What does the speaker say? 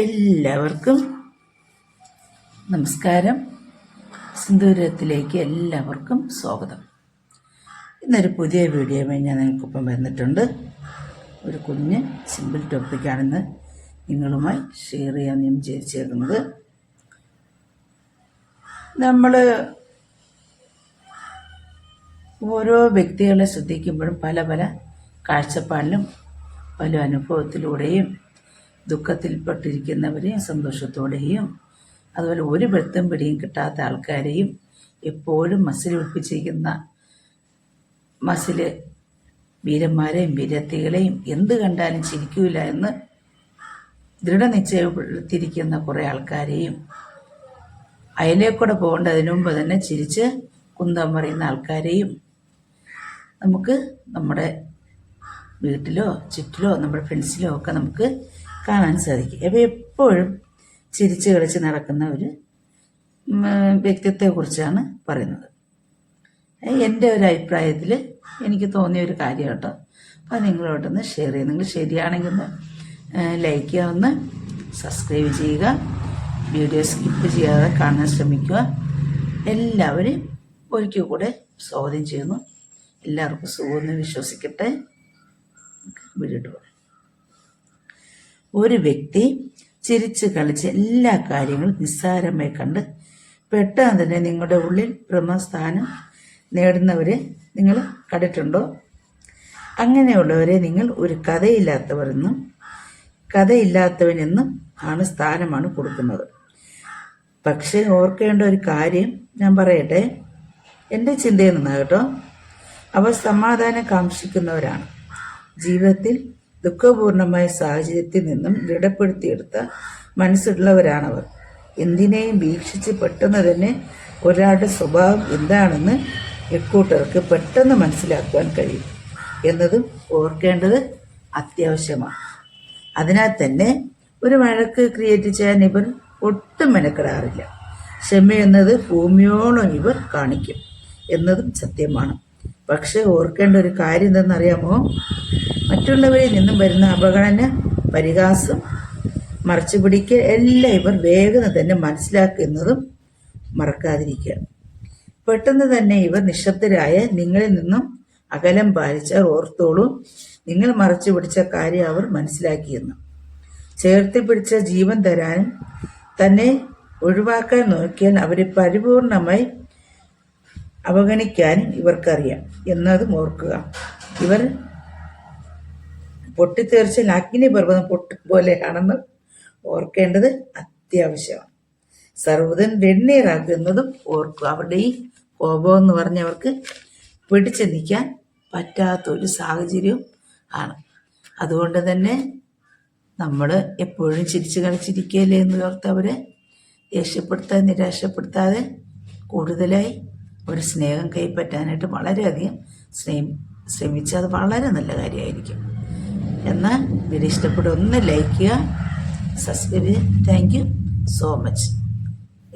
എല്ലാവർക്കും നമസ്കാരം. സിന്ദൂരത്തിലേക്ക് എല്ലാവർക്കും സ്വാഗതം. ഇന്നൊരു പുതിയ വീഡിയോയുമായി ഞാൻ നിങ്ങൾക്കൊപ്പം വന്നിട്ടുണ്ട്. ഒരു കുഞ്ഞ് സിമ്പിൾ ടോപ്പിക്കാണെന്ന് നിങ്ങളുമായി ഷെയർ ചെയ്യാൻ ഞാൻ വിചാരിച്ചേക്കുന്നത് നമ്മൾ ഓരോ വ്യക്തികളെ ശ്രദ്ധിക്കുമ്പോഴും പല പല കാഴ്ചപ്പാടിലും പല അനുഭവത്തിലൂടെയും ദുഃഖത്തിൽപ്പെട്ടിരിക്കുന്നവരെയും സന്തോഷത്തോടെയും അതുപോലെ ഒരു വെളുത്തും പിടിയും കിട്ടാത്ത ആൾക്കാരെയും എപ്പോഴും മസിൽ ഒളിപ്പിച്ചിരിക്കുന്ന മസിൽ വീരന്മാരെയും വീരത്തികളെയും എന്ത് കണ്ടാലും ചിരിക്കൂല എന്ന് ദൃഢനിശ്ചയപ്പെടുത്തിയിരിക്കുന്ന കുറേ ആൾക്കാരെയും അയലേക്കൂടെ പോകേണ്ടതിന് മുമ്പ് തന്നെ ചിരിച്ച് കുന്തം പറയുന്ന ആൾക്കാരെയും നമുക്ക് നമ്മുടെ വീട്ടിലോ ചുറ്റിലോ നമ്മുടെ ഫ്രണ്ട്സിലോ ഒക്കെ നമുക്ക് കാണാൻ സാധിക്കും അപ്പോൾ എപ്പോഴും ചിരിച്ചു കളിച്ച് നടക്കുന്ന ഒരു വ്യക്തിത്വത്തെക്കുറിച്ചാണ് പറയുന്നത്. എന്റെ ഒരു അഭിപ്രായത്തിൽ എനിക്ക് തോന്നിയ ഒരു കാര്യം കേട്ടോ. അപ്പോൾ നിങ്ങളോട്ടൊന്ന് ഷെയർ ചെയ്യുക. നിങ്ങൾ ശരിയാണെങ്കിൽ ഒന്ന് ലൈക്ക് ചെയ്യുക ഒന്ന് സബ്സ്ക്രൈബ് ചെയ്യുക. വീഡിയോ സ്കിപ്പ് ചെയ്യാതെ കാണാൻ ശ്രമിക്കുക. എല്ലാവരും ഒരിക്കൽ കൂടെ സ്വാഗതം ചെയ്യുന്നു. എല്ലാവർക്കും സുഖമെന്ന് വിശ്വസിക്കട്ടെ. പോകാം. ഒരു വ്യക്തി ചിരിച്ച് കളിച്ച് എല്ലാ കാര്യങ്ങളും നിസ്സാരമായി കണ്ട് പെട്ടെന്ന് തന്നെ നിങ്ങളുടെ ഉള്ളിൽ ബ്രഹ്മസ്ഥാനം നേടുന്നവരെ നിങ്ങൾ കണ്ടിട്ടുണ്ടോ? അങ്ങനെയുള്ളവരെ നിങ്ങൾ ഒരു കഥയില്ലാത്തവരെന്നും കഥയില്ലാത്തവനെന്നും ആണ് സ്ഥാനമാണ് കൊടുക്കുന്നത്. പക്ഷേ ഓർക്കേണ്ട ഒരു കാര്യം ഞാൻ പറയട്ടെ. എന്റെ ചിന്തയിൽ നിന്നാകട്ടോ അവർ സമാധാനം കാക്ഷിക്കുന്നവരാണ്. ജീവിതത്തിൽ ദുഃഖപൂർണമായ സാഹചര്യത്തിൽ നിന്നും ദൃഢപ്പെടുത്തിയെടുത്ത മനസ്സുള്ളവരാണവർ. എന്തിനേയും വീക്ഷിച്ച് പെട്ടെന്ന് തന്നെ ഒരാളുടെ സ്വഭാവം എന്താണെന്ന് എക്കൂട്ടർക്ക് പെട്ടെന്ന് മനസ്സിലാക്കുവാൻ കഴിയും. എന്നതും ഓർക്കേണ്ടത് അത്യാവശ്യമാണ്. അതിനാൽ തന്നെ ഒരു വഴക്ക് ക്രിയേറ്റ് ചെയ്യാൻ ഇവർ ഒട്ടും മെനക്കെടാറില്ല. ക്ഷമയെന്നത് ഭൂമിയോളം ഇവർ കാണിക്കും. എന്നതും സത്യമാണ്. പക്ഷെ ഓർക്കേണ്ട ഒരു കാര്യം എന്തെന്നറിയാമോ? മറ്റുള്ളവരിൽ നിന്നും വരുന്ന അപഗണന പരിഹാസം മറച്ചു പിടിക്കൽ എല്ലാം ഇവർ വേഗം തന്നെ മനസ്സിലാക്കുന്നതും മറക്കാതിരിക്കുക. പെട്ടെന്ന് തന്നെ ഇവർ നിശബ്ദരായ നിങ്ങളിൽ നിന്നും അകലം പാലിച്ച ഓർത്തോളും. നിങ്ങൾ മറച്ചു പിടിച്ച കാര്യം അവർ മനസ്സിലാക്കിയെന്ന് ചേർത്തി പിടിച്ച ജീവൻ തരാനും തന്നെ ഒഴിവാക്കാൻ നോക്കിയാൽ അവരെ പരിപൂർണമായി അവഗണിക്കാനും ഇവർക്കറിയാം. എന്നതും ഓർക്കുക. ഇവർ പൊട്ടിത്തെറിച്ചാൽ അഗ്നിപർവതം പൊട്ടി പോലെയാണെന്ന് ഓർക്കേണ്ടത് അത്യാവശ്യമാണ്. സർവതൻ വെണ്ണീറാക്കുന്നതും ഓർക്കുക അവരുടെ ഈ കോപം എന്ന് പറഞ്ഞവർക്ക് പിടിച്ചു നിൽക്കാൻ പറ്റാത്ത ഒരു സാഹചര്യവും ആണ്. അതുകൊണ്ട് തന്നെ നമ്മൾ എപ്പോഴും ചിരിച്ചു കളിച്ചിരിക്കുകയല്ലേ എന്ന് ഓർത്ത് അവരെ ദേഷ്യപ്പെടുത്താതെ നിരാശപ്പെടുത്താതെ കൂടുതലായി ഒരു സ്നേഹം കൈപ്പറ്റാനായിട്ട് വളരെയധികം ശ്രമി ശ്രമിച്ചാൽ അത് വളരെ നല്ല കാര്യമായിരിക്കും. എന്നാൽ വീഡിയോ ഇഷ്ടപ്പെടുക. ഒന്ന് ലൈക്ക് ചെയ്യുക. സബ്സ്ക്രൈബ് ചെയ്യുക. Thank you so much